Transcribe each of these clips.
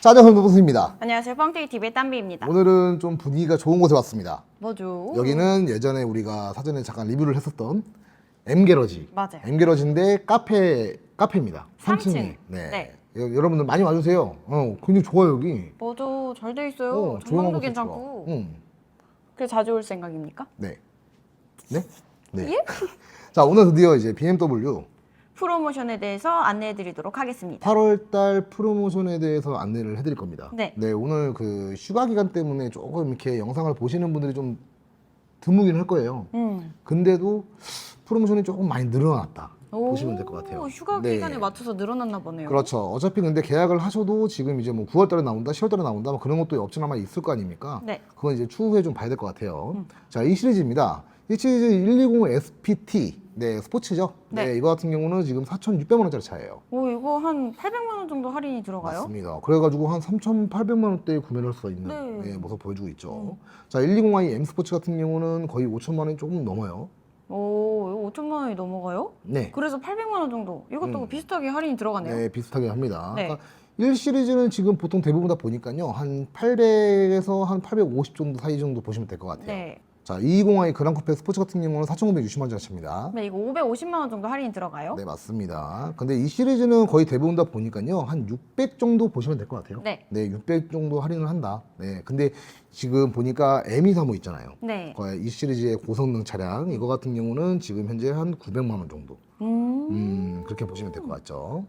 짜장 선도부스입니다. 안녕하세요. 뻥튀기 TV의 땀비입니다. 오늘은 좀 분위기가 좋은 곳에 왔습니다. 뭐죠? 여기는 예전에 우리가 사전에 잠깐 리뷰를 했었던 엠게러지. 맞아요. 엠게러지인데 카페 카페입니다. 삼 3층에. 층. 네. 네. 여- 여러분들 많이 와주세요. 어, 굉장히 좋아요 여기. 맞아. 잘돼 있어요. 어, 조망도 것도 괜찮고. 좋아. 응. 그래서 자주 올 생각입니까? 네. 네? 네. 예? 자 오늘 드디어 이제 BMW 프로모션에 대해서 안내해 드리도록 하겠습니다. 8월달 프로모션에 대해서 안내를 해드릴 겁니다. 네. 오늘 그 휴가 기간 때문에 조금 이렇게 영상을 보시는 분들이 좀 드물긴 할 거예요. 음. 근데도 프로모션이 조금 많이 늘어났다. 오, 보시면 될 것 같아요. 휴가 네. 기간에 맞춰서 늘어났나 보네요. 그렇죠. 어차피 근데 계약을 하셔도 지금 이제 뭐 9월달에 나온다, 10월달에 나온다, 뭐 그런 것도 없지나 있을 거 아닙니까? 네. 그건 이제 추후에 좀 봐야 될 것 같아요. 음. 자, 이 시리즈입니다. 이 시리즈 120 SPT, 네 스포츠죠. 네. 네. 이거 같은 경우는 지금 4,600만 원짜리 차예요. 오, 이거 한 800만 원 정도 할인이 들어가요? 맞습니다. 그래가지고 한 3,800만 원대에 구매를 할 수가 있는 네. 네, 모습 보여주고 있죠. 음. 자, 120i M 스포츠 같은 경우는 거의 5천만 원이 조금 넘어요. 오, 이거 5천만 원이 넘어가요? 네. 그래서 800만 원 정도. 이것도 음. 비슷하게 할인이 들어가네요. 네, 비슷하게 합니다. 네. 그러니까 1 시리즈는 지금 보통 대부분 다 보니까요. 한 800에서 한 850 정도 사이 정도 보시면 될 것 같아요. 네. 자, 220i 그랑코페 스포츠 같은 경우는 4,960만 원짜리 차입니다. 네, 이거 550만 원 정도 할인이 들어가요? 네, 맞습니다. 근데 이 시리즈는 거의 대부분 다 보니까요. 한 600 정도 보시면 될 것 같아요. 네. 네, 600 정도 할인을 한다. 네. 근데 지금 보니까 M235 있잖아요. 네. 거의 이 시리즈의 고성능 차량 이거 같은 경우는 지금 현재 한 900만 원 정도. 음. 음, 그렇게 보시면 될 것 같죠.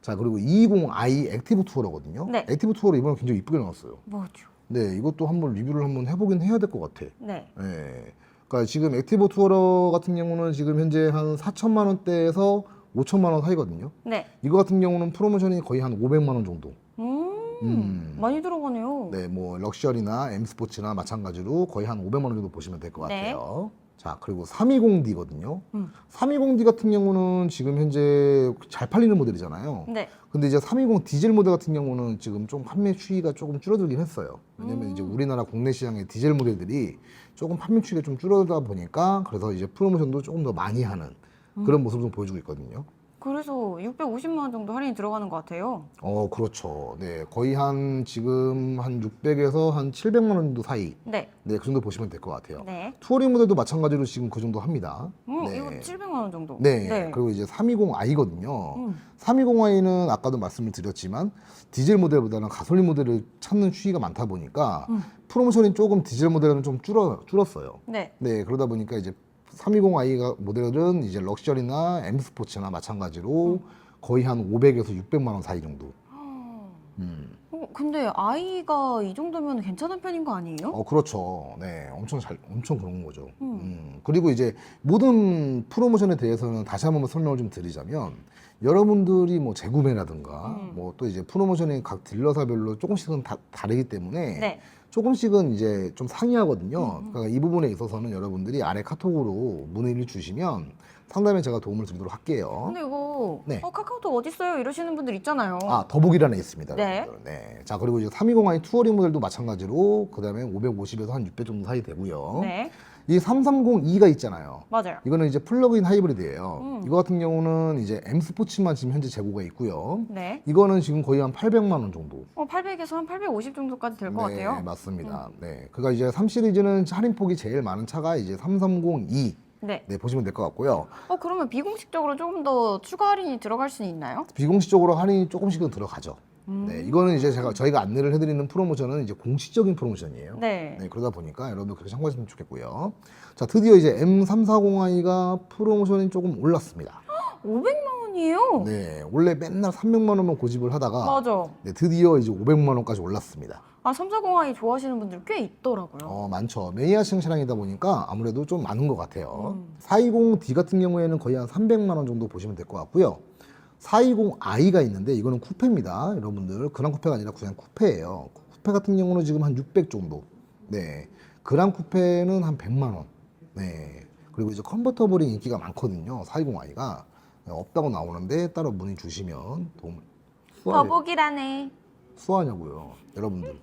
자, 그리고 220i 액티브 투어러거든요. 네. 액티브 투어러 이번에 굉장히 이쁘게 나왔어요. 뭐죠? 네, 이것도 한번 리뷰를 한번 해보긴 해야 될 것 같아. 네. 네. 그러니까 지금 액티브 투어러 같은 경우는 지금 현재 한 4천만 원대에서 5천만 원 사이거든요. 네. 이거 같은 경우는 프로모션이 거의 한 500만 원 정도. 음. 음. 많이 들어가네요. 네, 뭐 럭셔리나 M 스포츠나 마찬가지로 거의 한 500만 원 정도 보시면 될 것 네. 같아요. 자, 그리고 320D거든요. 음. 320D 같은 경우는 지금 현재 잘 팔리는 모델이잖아요. 네. 근데 이제 320 디젤 모델 같은 경우는 지금 좀 판매 추이가 조금 줄어들긴 했어요. 왜냐면 음. 이제 우리나라 국내 시장의 디젤 모델들이 조금 판매 추이가 좀 줄어들다 보니까 그래서 이제 프로모션도 조금 더 많이 하는 음. 그런 모습을 좀 보여주고 있거든요. 그래서 650만 원 정도 할인이 들어가는 것 같아요. 어, 그렇죠. 네, 거의 한 지금 한 600에서 한 700만 원 정도 사이. 네. 네, 그 정도 보시면 될 것 같아요. 네. 투어링 모델도 마찬가지로 지금 그 정도 합니다. 음, 네. 이거 700만 원 정도. 네. 그리고 이제 320i거든요. 음. 320i는 아까도 말씀을 드렸지만 디젤 모델보다는 가솔린 모델을 찾는 추이가 많다 보니까 음. 프로모션이 조금 디젤 모델은 좀 줄어 줄었어요. 네. 네, 그러다 보니까 이제 320i가 모델은 이제 럭셔리나 M 스포츠나 마찬가지로 거의 한 500에서 600만 원 사이 정도. 음. 어, 근데 아이가 이 정도면 괜찮은 편인 거 아니에요? 어, 그렇죠. 네, 엄청 잘, 엄청 그런 거죠. 음. 음. 그리고 이제 모든 프로모션에 대해서는 다시 한번 설명을 좀 드리자면 여러분들이 뭐 재구매라든가 음. 뭐 또 이제 프로모션이 각 딜러사별로 조금씩은 다, 다르기 때문에 네. 조금씩은 이제 좀 상이하거든요. 음. 그러니까 이 부분에 있어서는 여러분들이 아래 카톡으로 문의를 주시면 상담에 제가 도움을 드리도록 할게요. 근데 이거 네. 어, 카카오톡 어디 있어요? 이러시는 분들 있잖아요. 아, 더보기란에 있습니다. 네. 여러분들. 네. 자, 그리고 이제 320i 투어링 모델도 마찬가지로 그다음에 550에서 한 600 정도 사이 되고요. 네. 이 330e가 있잖아요. 맞아요. 이거는 이제 플러그인 하이브리드예요. 음. 이거 같은 경우는 이제 M 스포츠만 지금 현재 재고가 있고요. 네. 이거는 지금 거의 한 800만 원 정도. 어, 800에서 한 850 정도까지 될것 네, 같아요. 음. 맞습니다. 네. 그러니까 이제 3 시리즈는 할인폭이 제일 많은 차가 이제 330e. 네. 네, 보시면 될 것 같고요. 어, 그러면 비공식적으로 조금 더 추가 할인이 들어갈 수는 있나요? 비공식적으로 할인이 조금씩은 들어가죠. 음. 네, 이거는 이제 제가 저희가 안내를 해드리는 프로모션은 이제 공식적인 프로모션이에요. 네. 네, 그러다 보니까 여러분들 그렇게 참고하시면 좋겠고요. 자, 드디어 이제 M340i가 프로모션이 조금 올랐습니다. 500만 원이에요? 네, 원래 맨날 300만 원만 고집을 하다가 맞아. 네, 드디어 이제 500만 원까지 올랐습니다. 아, 340i 좋아하시는 분들 꽤 있더라고요. 어, 많죠. 매니아층 차량이다 보니까 아무래도 좀 많은 것 같아요. 음. 420D 같은 경우에는 거의 한 300만 원 정도 보시면 될 것 같고요. 420i가 있는데 이거는 쿠페입니다. 여러분들 그랑 쿠페가 아니라 그냥 쿠페예요. 쿠페 같은 경우는 지금 한 600 정도. 네. 그랑 쿠페는 한 100만 원. 네. 그리고 이제 컨버터블이 인기가 많거든요. 420i가 없다고 나오는데 따로 문의 주시면 도움 더보기라네. 수화하냐고요. 여러분들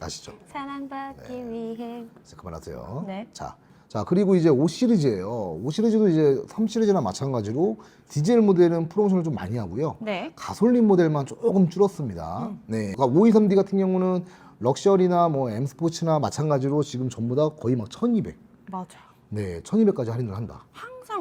아시죠? 사랑받기 네. 위해. 그만하세요. 네. 자, 자, 그리고 이제 5 시리즈예요. 5 시리즈도 이제 3 시리즈나 마찬가지로 디젤 모델은 프로모션을 좀 많이 하고요. 네. 가솔린 모델만 조금 줄었습니다. 네. 그러니까 523D 같은 경우는 럭셔리나 뭐 M 스포츠나 마찬가지로 지금 전부 다 거의 막 1200. 맞아. 네, 1200까지 할인을 한다.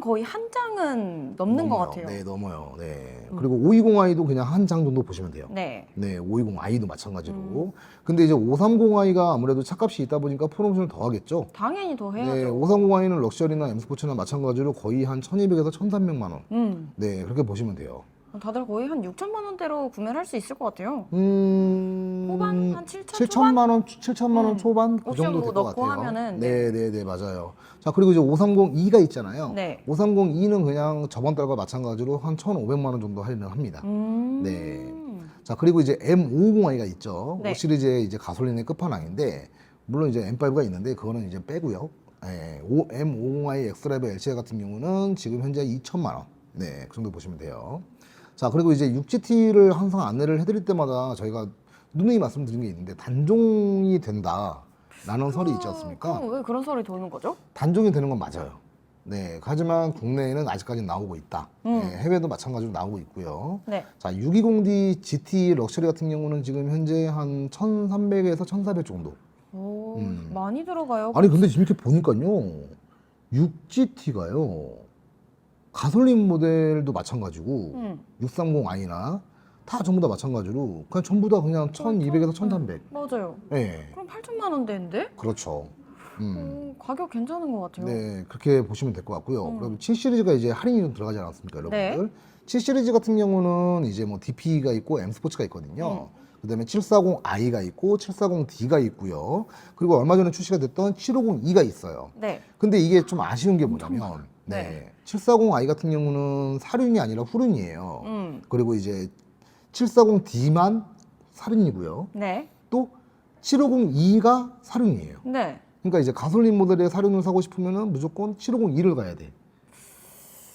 거의 한 장은 넘는 것 넘어요. 같아요. 네, 넘어요. 네. 그리고 520i도 그냥 한 장 정도 보시면 돼요. 네. 네, 520i도 마찬가지로. 음. 근데 이제 530i가 아무래도 차값이 있다 보니까 프로모션을 더 하겠죠. 당연히 더 네, 해야죠. 530i는 럭셔리나 M 스포츠나 마찬가지로 거의 한 1200에서 1300만 원. 음. 네, 그렇게 보시면 돼요. 다들 거의 한 6천만 원대로 구매를 할 수 있을 것 같아요. 음. 후반 한 7천 초반? 7천만 원, 7천만 원 음. 초반 그 옵션 정도 뭐 될 것 넣고 같아요. 하면은, 네, 네, 네, 맞아요. 자, 그리고 이제 530e가 있잖아요. 네. 530e는 그냥 저번 달과 마찬가지로 한 1,500만 원 정도 할인을 합니다. 음. 네. 자, 그리고 이제 M550i가 있죠. 네. 5 시리즈의 이제 가솔린의 끝판왕인데 물론 이제 M5가 있는데 그거는 이제 빼고요. 예, O- M550i 엑스라이브 LCI 같은 경우는 지금 현재 2천만 원. 네, 그 정도 보시면 돼요. 자, 그리고 이제 6GT를 항상 안내를 해드릴 때마다 저희가 누누이 말씀드린 게 있는데 단종이 된다라는 설이 있지 않습니까? 그럼 왜 그런 소리 도는 거죠? 단종이 되는 건 맞아요. 네, 하지만 국내에는 아직까지 나오고 있다. 음. 네, 해외도 마찬가지로 나오고 있고요. 네. 자, 620D GT 럭셔리 같은 경우는 지금 현재 한 1,300에서 1,400 정도. 오, 음. 많이 들어가요. 아니 근데 지금 이렇게 보니까요, 6GT가요 가솔린 모델도 마찬가지고 음. 630i나 다 전부 다 마찬가지로 그냥 전부 다 그냥 1,200에서 1,300. 맞아요. 네, 그럼 8천만 원대인데? 그렇죠. 음. 오, 가격 괜찮은 것 같아요. 네, 그렇게 보시면 될 것 같고요. 음. 그럼 7 시리즈가 이제 할인이 좀 들어가지 않았습니까, 여러분들? 7 시리즈 같은 경우는 이제 뭐 DP가 있고 M 스포츠가 있거든요. 그다음에 740i가 있고 740D가 있고요. 그리고 얼마 전에 출시가 됐던 750e가 있어요. 네. 근데 이게 좀 아쉬운 게 뭐냐면 네. 네. 740i 같은 경우는 사륜이 아니라 후륜이에요. 음. 그리고 이제 740D만 사륜이고요. 네. 또 750e가 사륜이에요. 네. 그러니까 이제 가솔린 모델의 사륜을 사고 싶으면은 무조건 750e를 가야 돼.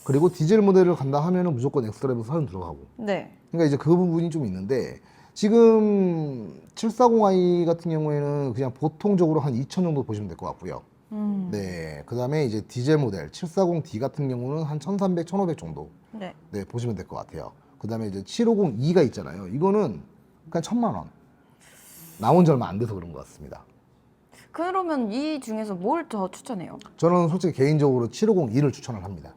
그리고 디젤 모델을 간다 하면은 무조건 엑스트라이브 사륜 들어가고. 네. 그러니까 이제 그 부분이 좀 있는데 지금 740i 같은 경우에는 그냥 보통적으로 한 2천 정도 보시면 될 것 같고요. 음. 네. 그 다음에 이제 디젤 모델 740D 같은 경우는 한 1,300, 1,500 정도. 네. 네, 보시면 될 것 같아요. 그 다음에 이제 750e가 있잖아요. 이거는 그냥 천만 원. 나온 지 얼마 안 돼서 그런 것 같습니다. 그러면 이 중에서 뭘 더 추천해요? 저는 솔직히 개인적으로 750e를 추천을 합니다.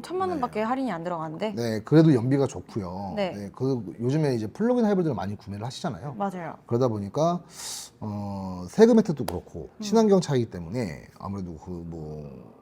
음, 천만 원밖에 할인이 안 들어가는데. 네, 그래도 연비가 좋고요. 네. 그 요즘에 이제 플러그인 하이브리드를 많이 구매를 하시잖아요. 맞아요. 그러다 보니까 어, 세금 혜택도 그렇고 음. 친환경 차이기 때문에 아무래도 그 뭐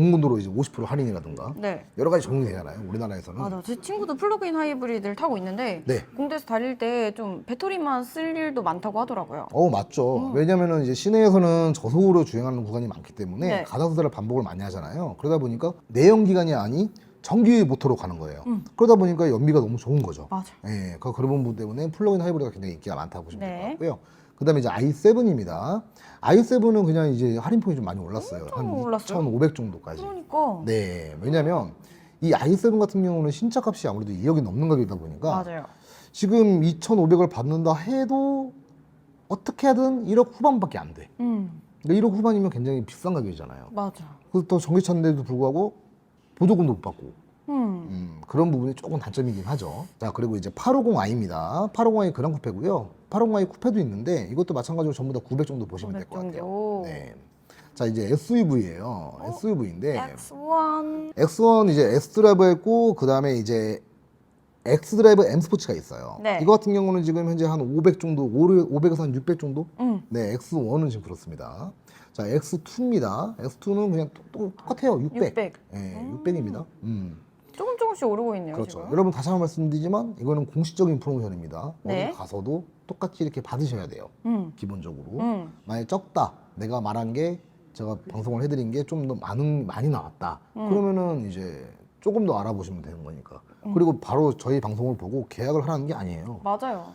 공군도로 이제 50% 할인이라든가 네. 여러 가지 적용이 되잖아요. 우리나라에서는. 맞아. 제 친구도 플러그인 하이브리드를 타고 있는데 네. 공대에서 달릴 때 좀 배터리만 쓸 일도 많다고 하더라고요. 어 맞죠. 음. 왜냐면은 이제 시내에서는 저속으로 주행하는 구간이 많기 때문에 네. 가다수다를 반복을 많이 하잖아요. 그러다 보니까 내연 기관이 아닌 전기 모터로 가는 거예요. 음. 그러다 보니까 연비가 너무 좋은 거죠. 맞아. 예, 그 그런 부분 때문에 플러그인 하이브리드가 굉장히 인기가 많다고 보시면 될 네. 것 같고요. 그다음에 이제 i7입니다. I7은 그냥 이제 할인폭이 좀 많이 올랐어요. 한 올랐어요? 2,500 정도까지. 그러니까. 네, 왜냐면 이 i7 같은 경우는 신차 값이 아무래도 2억이 넘는 가격이다 보니까 맞아요. 지금 2,500을 받는다 해도 어떻게 하든 1억 후반밖에 안 돼. 음. 그러니까 1억 후반이면 굉장히 비싼 가격이잖아요. 맞아. 그리고 또 전기차인데도 불구하고 보조금도 못 받고 음. 음, 그런 부분이 조금 단점이긴 하죠. 자, 그리고 이제 850i입니다. 850i 그랑 쿠페고요. 850i 쿠페도 있는데 이것도 마찬가지로 전부 다 900 정도 보시면 될900것 같아요. 네. 자, 이제 SUV예요. SUV인데 X1. X1 이제 S 드라이브 했고 그 다음에 이제 X 드라이브 M 스포츠가 있어요. 네. 이거 같은 경우는 지금 현재 한 500 정도, 500에서 한 600 정도? 음. 네, X1은 지금 그렇습니다. 자, X2입니다. X2는 그냥 똑같아요. 600. 600. 네, 600입니다. 음. 조금 조금씩 오르고 있네요. 그렇죠. 지금. 여러분 다시 한 번 말씀드리지만 이거는 공식적인 프로모션입니다. 네. 어디 가서도 똑같이 이렇게 받으셔야 돼요. 음. 기본적으로. 음. 만약 적다. 내가 말한 게 제가 방송을 해드린 게 좀 더 많은 많이 나왔다. 음. 그러면은 이제 조금 더 알아보시면 되는 거니까. 그리고 바로 저희 방송을 보고 계약을 하라는 게 아니에요. 맞아요.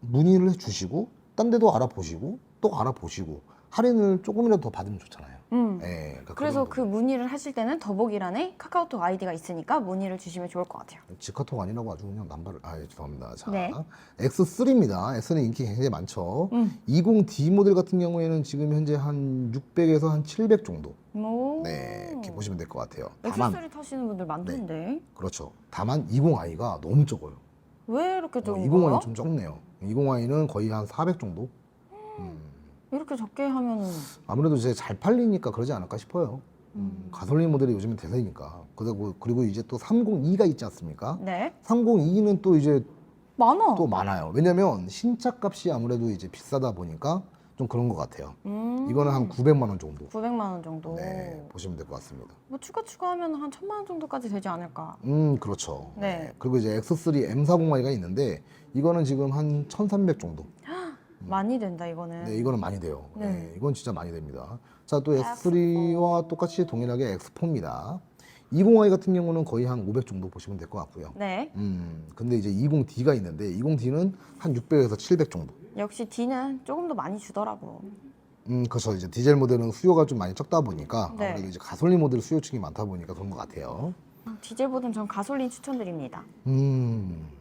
문의를 해주시고 딴 데도 알아보시고 또 알아보시고 할인을 조금이라도 더 받으면 좋잖아요. 음. 예, 그러니까 그래서 그그 문의를 하실 때는 더보기란에 카카오톡 아이디가 있으니까 문의를 주시면 좋을 것 같아요. 지카톡 아니라고 아주 그냥 남발을 아 예, 죄송합니다. 자, 네. X3입니다. X는 인기 굉장히 많죠. 음. 20D 모델 같은 경우에는 지금 현재 한 600에서 한 700 정도. 오. 네, 이렇게 보시면 될 것 같아요. 다만 타시는 분들 많던데 그렇죠. 다만 20i가 너무 적어요. 왜 이렇게 어, 적은 거예요? 20i는 좀 적네요. 20i는 거의 한 400 정도. 이렇게 적게 하면은 아무래도 이제 잘 팔리니까 그러지 않을까 싶어요. 음, 가솔린 모델이 요즘은 대세니까. 그리고 그리고 이제 또 302가 있지 않습니까? 네 302는 또 이제 많아. 또 많아요. 왜냐면 신차 값이 아무래도 이제 비싸다 보니까 좀 그런 것 같아요. 음. 이거는 한 900만 원 정도. 900만 원 정도. 네, 보시면 될 것 같습니다. 뭐 추가 추가하면 한 천만 원 정도까지 되지 않을까? 음, 그렇죠. 네. 그리고 이제 X3 M40i가 있는데 이거는 지금 한 1,300 정도. 많이 된다 이거는. 네, 이거는 많이 돼요. 네. 네. 이건 진짜 많이 됩니다. 자, 또 S3와 똑같이 동일하게 X4입니다. 20i 같은 경우는 거의 한 500 정도 보시면 될 것 같고요. 네. 음, 근데 이제 20D가 있는데 20D는 한 600에서 700 정도. 역시 D는 조금 더 많이 주더라고. 음, 그렇죠. 이제 디젤 모델은 수요가 좀 많이 적다 보니까 네. 아무래도 이제 가솔린 모델 수요층이 많다 보니까 그런 것 같아요. 디젤보다는 전 가솔린 추천드립니다. 음, 에,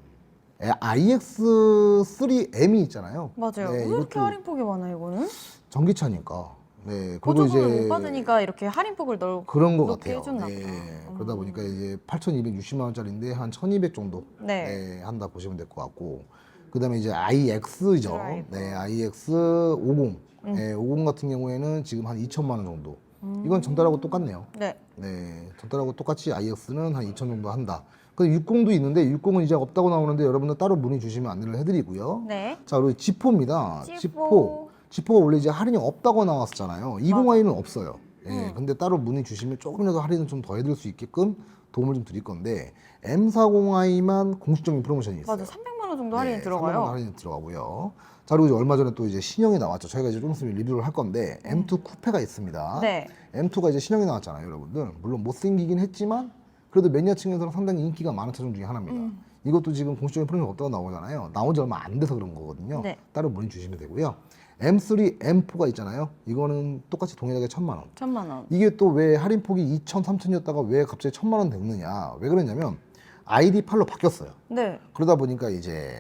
iX3M이 있잖아요. 맞아요. 네, 왜 이렇게 이것도 할인폭이 많아 이거는? 전기차니까. 네, 그리고 보조금을 이제 못 받으니까 이렇게 할인폭을 넓. 그런 것 높게 같아요. 해줬나 네, 보다. 그러다 음. 보니까 이제 8,260만 원짜리인데 한 1,200 정도 네. 네, 한다 보시면 될 것 같고 그다음에 이제 iX죠. 드라이브. 네, iX50. 음. 네, 50 같은 경우에는 지금 한 2천만 원 정도. 이건 전달하고 똑같네요. 네. 네, 전달하고 똑같이 iX는 한 2천 정도 한다. 그 60도 있는데 60은 이제 없다고 나오는데 여러분들 따로 문의 주시면 안내를 해드리고요. 네. 자 그리고 지포입니다. 지포. 지포. 지포가 원래 이제 할인이 없다고 나왔었잖아요. 20i는 없어요. 예, 음. 근데 따로 문의 주시면 조금이라도 할인을 좀 더 해드릴 수 있게끔 도움을 좀 드릴 건데 M40i만 공식적인 프로모션이 있어요. 맞아. 300만 원 정도 할인이 네, 들어가요. 300만 원 할인이 들어가고요. 자 그리고 이제 얼마 전에 또 이제 신형이 나왔죠. 저희가 이제 좀 있으면 리뷰를 할 건데 M2 쿠페가 있습니다. 음. 네. M2가 이제 신형이 나왔잖아요, 여러분들. 물론 못생기긴 했지만 그래도 매니아층에서는 상당히 인기가 많은 차종 중에 하나입니다. 음. 이것도 지금 공식적인 프로모션 없다고 나오잖아요. 나온 지 얼마 안 돼서 그런 거거든요. 네. 따로 문의 주시면 되고요. M3, M4가 있잖아요. 이거는 똑같이 동일하게 천만 원. 천만 원. 이게 또 왜 할인 폭이 2천, 3천이었다가 왜 갑자기 천만 원 됐느냐? 왜 그랬냐면 ID8로 바뀌었어요. 네. 그러다 보니까 이제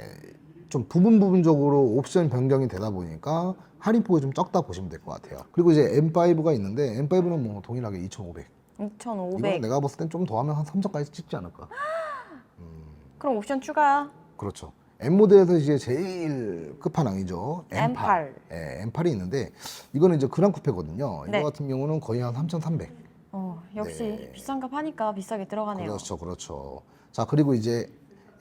좀 부분 부분적으로 옵션 변경이 되다 보니까 할인 폭이 좀 적다 보시면 될 것 같아요. 그리고 이제 M5가 있는데 M5는 뭐 동일하게 2,500. 2,500. 이거는 내가 봤을 땐 좀 더 하면 한 3,000까지 찍지 않을까. 그럼 옵션 추가. 그렇죠. M 모델에서 이제 제일 끝판왕이죠. M8. M8. 예, M8이 있는데 이거는 이제 그랑 쿠페거든요. 네. 이거 같은 경우는 거의 한 3,300. 어, 역시 네. 비싼 값 하니까 비싸게 들어가네요. 그렇죠, 그렇죠. 자 그리고 이제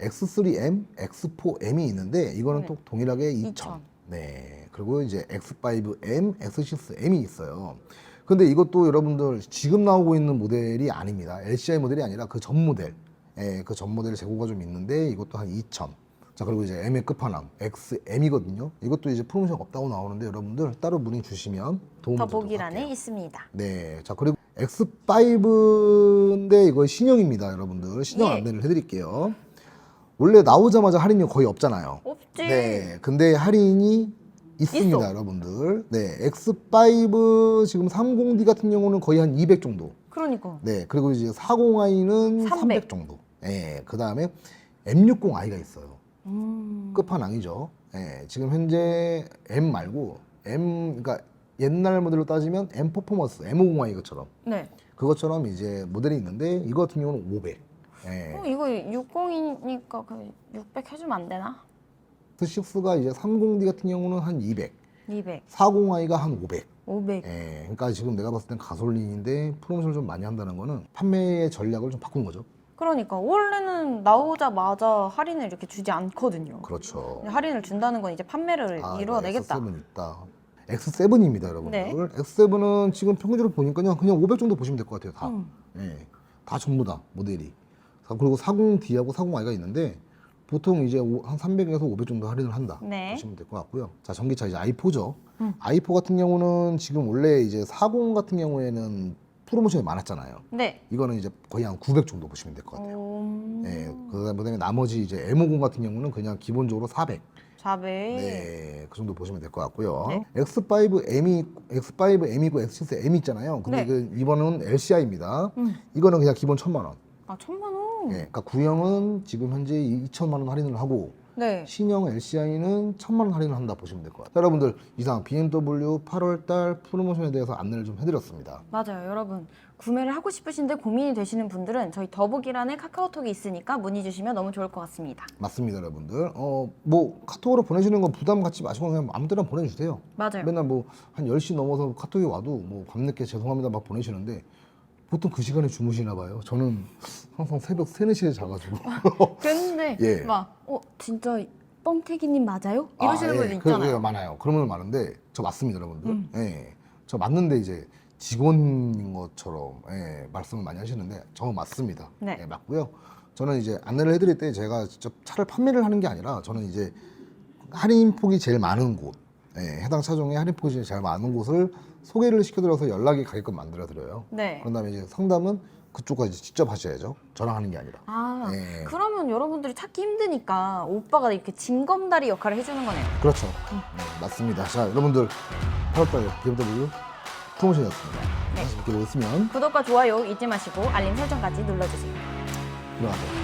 X3M, X4M이 있는데 이거는 네. 또 동일하게 2,000. 2000. 네. 그리고 이제 X5M, X6M이 있어요. 근데 이것도 여러분들 지금 나오고 있는 모델이 아닙니다. LCI 모델이 아니라 그 전 모델. 예, 그 전 모델 재고가 좀 있는데 이것도 한 2,000. 자 그리고 이제 M의 끝판왕 XM이거든요. 이것도 이제 프로모션 없다고 나오는데 여러분들 따로 문의 주시면 드리도록 더보기란에. 있습니다. 네. 자, 그리고 X5인데 이거 신형입니다, 여러분들. 신형 예. 안내를 해 드릴게요. 원래 나오자마자 할인이 거의 없잖아요. 없지. 네. 근데 할인이 있습니다, 있어. 여러분들. 네. X5 지금 30D 같은 경우는 거의 한 200 정도. 그러니까. 네. 그리고 이제 40i는 300, 300 정도. 네. 그 다음에 M60i가 있어요. 음. 끝판왕이죠. 예, 지금 현재 M 말고 M 그러니까 옛날 모델로 따지면 M 퍼포먼스 M50i 것처럼 네. 그것처럼 이제 모델이 있는데 이거 같은 경우는 500. 예. 어, 이거 60이니까 그 600 해주면 안 되나? X6가 이제 30D 같은 경우는 한 200, 200, 40i가 한 500. 500. 예. 그러니까 지금 내가 봤을 땐 가솔린인데 프로모션을 좀 많이 한다는 거는 판매의 전략을 좀 바꾼 거죠. 그러니까 원래는 나오자마자 할인을 이렇게 주지 않거든요. 그렇죠. 근데 할인을 준다는 건 이제 판매를 아, 이루어내겠다. X7 있다. X7입니다, 여러분들. 네. X7은 지금 평균적으로 보니까요, 그냥 500 정도 보시면 될 것 같아요, 다. 음. 예, 다 전부 다 모델이. 자, 그리고 40D하고 40i가 있는데 보통 이제 오- 한 300에서 500 정도 할인을 한다 네. 보시면 될 것 같고요. 자, 전기차 이제 i4죠. 음. i4 같은 경우는 지금 원래 이제 40 같은 경우에는 프로모션이 많았잖아요. 네. 이거는 이제 거의 한 900 정도 보시면 될 것 같아요. 음. 예, 그다음에 나머지 이제 M50 같은 경우는 그냥 기본적으로 400. 400. 네, 그 정도 보시면 될 것 같고요. 네. X5M이 X5M이고 X6M 있잖아요. 근데 네. 그 이번은 LCI입니다. 음. 이거는 그냥 기본 천만 원. 아, 천만 원. 예, 그러니까 구형은 지금 현재 2천만 원 할인을 하고 네. 신형 LCI는 천만 원 할인을 한다 보시면 될 것 같아요. 자, 여러분들 이상 BMW 8월달 프로모션에 대해서 안내를 좀 해드렸습니다. 맞아요, 여러분. 구매를 하고 싶으신데 고민이 되시는 분들은 저희 더보기란에 카카오톡이 있으니까 문의 주시면 너무 좋을 것 같습니다. 맞습니다, 여러분들. 어, 뭐 카톡으로 보내시는 건 부담 갖지 마시고 그냥 아무 때나 보내주세요. 맞아요. 맨날 뭐 한 10시 넘어서 카톡이 와도 뭐 밤늦게 죄송합니다 막 보내시는데 보통 그 시간에 주무시나 봐요. 저는 항상 새벽 3, 4시에 자가지고 근데 예. 막, 어, 진짜 뻥태기님 맞아요? 이러시는 아, 예. 분들 그- 있잖아요. 그게 많아요. 그런 분들 많은데 저 맞습니다, 여러분들. 음. 예. 저 맞는데 이제 직원인 것처럼 예, 말씀을 많이 하시는데 저 맞습니다. 네. 예, 맞고요. 저는 이제 안내를 해드릴 때 제가 직접 차를 판매를 하는 게 아니라 저는 이제 할인 폭이 제일 많은 곳, 예, 해당 차종의 할인 폭이 제일 많은 곳을 소개를 시켜드려서 연락이 가게끔 만들어드려요. 네. 그런 다음에 이제 상담은 이제 직접 하셔야죠. 저랑 하는 게 아니라. 아, 예. 그러면 여러분들이 찾기 힘드니까 오빠가 이렇게 징검다리 역할을 해주는 거네요. 그렇죠. 네, 맞습니다. 자, 여러분들 8월달 BMW 프로모션이었습니다. 네. 재밌게 보셨으면 구독과 좋아요 잊지 마시고 알림 설정까지 눌러주세요. 들어가세요.